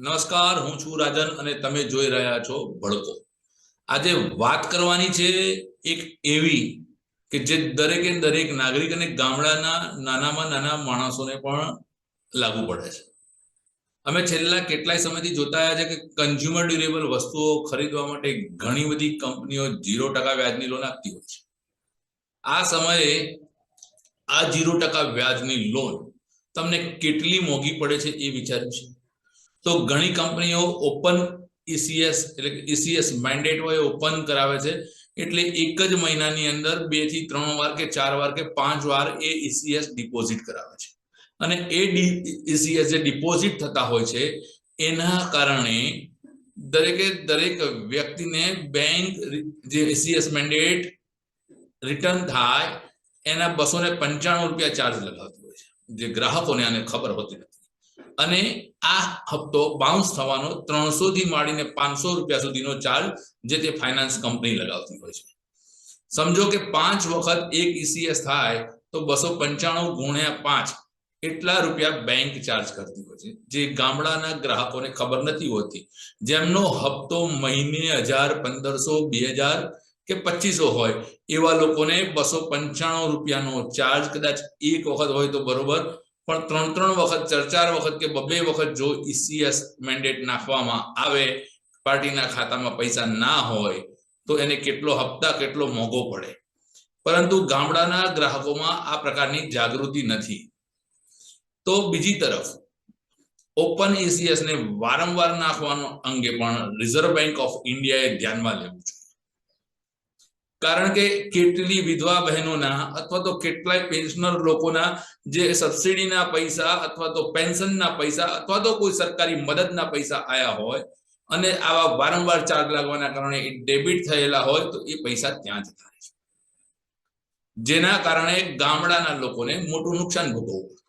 નમસ્કાર, હું છું રાજન અને તમે જોઈ રહ્યા છો ભડકો. આજે વાત કરવાની છે એક એવી કે જે દરેકે દરેક નાગરિક અને ગામડાના નાનામાં નાના માણસોને પણ લાગુ પડે છે. અમે છેલ્લા કેટલાય સમયથી જોતા આવ્યા છે કે કન્ઝ્યુમર ડ્યુરેબલ વસ્તુઓ ખરીદવા માટે ઘણી બધી કંપનીઓ ઝીરો ટકા વ્યાજની લોન આપતી હોય છે. આ સમયે આ ઝીરો ટકા વ્યાજની લોન તમને કેટલી મોંઘી પડે છે એ વિચાર્યું છે? તો ઘણી કંપનીઓ ઓપન ઈસીએસ એટલે ઈસીએસ મેન્ડેટ હોય ઓપન કરાવે છે. એટલે એક જ મહિનાની અંદર બેથી ત્રણ વાર કે ચાર વાર કે પાંચ વાર એ ઈસીએસ ડિપોઝિટ કરાવે છે. અને એ ઈસીએસ જે ડિપોઝિટ થતા હોય છે, એના કારણે દરેકે દરેક વ્યક્તિને બેંક જે ઈસીએસ મેન્ડેટ રિટર્ન થાય, એના બસો ને પંચાણું રૂપિયા ચાર્જ લગાવતી હોય છે. જે ગ્રાહકોને આને ખબર હોતી નથી. અને આ હપ્તો બાઉન્સ થવાનો ત્રણસો થી માંડીને પાંચસો રૂપિયા સુધીનો ચાર્જ જે તે ફાઇનાન્સ કંપની લગાવતી હોય છે. સમજો કે પાંચ વખત એક ઈસીએસ થાય તો બસો પંચાણું ગુણ્યા પાંચ એટલા રૂપિયા બેંક ચાર્જ કરતી હોય છે. જે ગામડાના ગ્રાહકોને ખબર નથી હોતી. જેમનો હપ્તો મહિને હજાર, પંદરસો, બે હજાર કે પચીસો હોય, એવા લોકોને બસો પંચાણું રૂપિયાનો ચાર્જ કદાચ એક વખત હોય તો બરોબર પણ ત્રણ ત્રણ વખત, ચાર ચાર વખત કે બબે વખત જો ઈસીએસ મેન્ડેટ નાખવામાં આવે, પાર્ટીના ખાતામાં પૈસા ના હોય, તો એને કેટલો હપ્તા, કેટલો મોંઘો પડે. પરંતુ ગામડાના ગ્રાહકોમાં આ પ્રકારની જાગૃતિ નથી. તો બીજી તરફ, ઓપન ઈસીએસ ને વારંવાર નાખવાનો અંગે પણ રિઝર્વ બેંક ઓફ ઇન્ડિયાએ ધ્યાનમાં લેવું છે કારણ કે કેટલી વિધવા બહેનોના અથવા તો કેટલાય પેન્શનર લોકોના જે સબસિડીના પૈસા અથવા તો પેન્શનના પૈસા અથવા તો કોઈ સરકારી મદદના પૈસા આયા હોય અને આવા વારંવાર ચાર્જ લાગવાના કારણે એ ડેબિટ થયેલા હોય તો એ પૈસા ત્યાં જતા રહે છે. જેના કારણે ગામડાના લોકોને મોટું નુકસાન ભોગવવું પડતું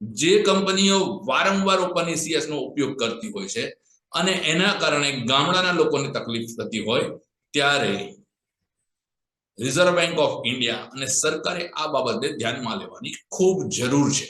જે કંપનીઓ વારંવાર ઓપન નો ઉપયોગ કરતી હોય છે અને એના કારણે ગામડાના લોકોને તકલીફ થતી હોય ત્યારે રિઝર્વ બેંક ઓફ ઇન્ડિયા અને સરકારે આ બાબતે ધ્યાનમાં લેવાની ખૂબ જરૂર છે.